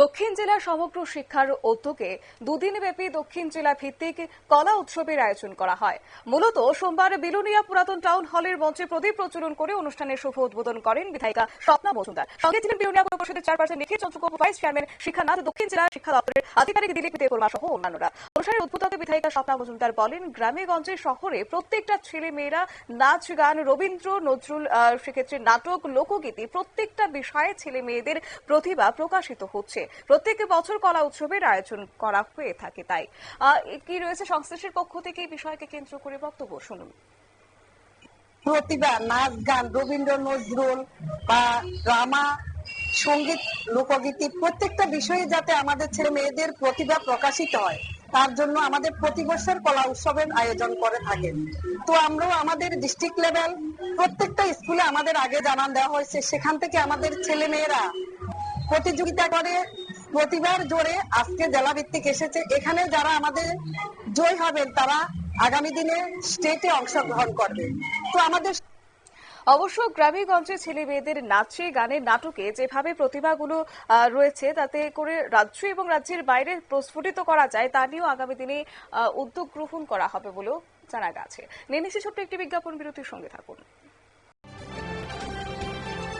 দক্ষিণ জেলার সমগ্র শিক্ষার উদ্যোগে দুদিনব্যাপী দক্ষিণ জেলা ভিত্তিক কলা উৎসবের আয়োজন করা হয়। মূলত সোমবার বিলুনিয়া পুরাতন টাউন হলের মঞ্চে প্রদীপ প্রচলন করে অনুষ্ঠানের শুভ উদ্বোধন করেন বিধায়িকা স্বপ্না মজুমদার। সঙ্গে ছিলেন বিলুনিয়া পৌর পরিষদের chairperson Nikhil Chandrakop vice chairman Shikshanath, দক্ষিণ জেলা শিক্ষা দপ্তরের আধিকারিক দিলীপ দেববর্মা সহ অন্যান্যরা। অনুষ্ঠানের উদ্বোধকে বিধায়িকা স্বপ্না মজুমদার বলেন, গ্রামে গঞ্জে শহরে প্রত্যেকটা ছেলে মেয়েরা নাচ, গান, রবীন্দ্র নজরুল সেক্ষেত্রে নাটক, লোকগীতি প্রত্যেকটা বিষয়ে ছেলে মেয়েদের প্রতিভা প্রকাশিত হচ্ছে। প্রত্যেক বছর কলা উৎসবের আয়োজন করা হয়ে থাকে তাই। কি রয়েছে সংশ্লিষ্টের পক্ষ থেকে এই বিষয়কে কেন্দ্র করে বক্তব্য শুনুন। প্রতিভা, নাচ গান, রবীন্দ্র নজরুল বা ড্রামা সংগীত, লোকগীতি, প্রত্যেকটা বিষয়ে যাতে আমাদের ছেলে মেয়েদের প্রতিভা প্রকাশিত হয়, তার জন্য আমাদের প্রতি বছর কলা উৎসবের আয়োজন করে থাকেন। তো আমরাও আমাদের ডিস্ট্রিক্ট লেভেল প্রত্যেকটা স্কুলে আমাদের আগে জানান দেওয়া হয়েছে, সেখান থেকে আমাদের ছেলে মেয়েরা প্রতিযোগিতা করে, প্রতিভার জোরে আজকে জেলা ভিত্তিক এসেছে। এখানে যারা আমাদের জয় হবেন, তারা আগামী দিনে স্টেটে অংশগ্রহণ করবে। তো আমাদের অবশ্য গ্রামেগঞ্জে ছেলে মেয়েদের নাচে, গানে, নাটকে যেভাবে প্রতিভাগুলো রয়েছে, তাতে করে রাজ্য এবং রাজ্যের বাইরে প্রস্ফুটিত করা যায়, তা নিয়েও আগামী দিনে উদ্যোগ গ্রহণ করা হবে বলেও জানা গেছে। নিয়ে ছোট্ট একটি বিজ্ঞাপন, বিরতির সঙ্গে থাকুন।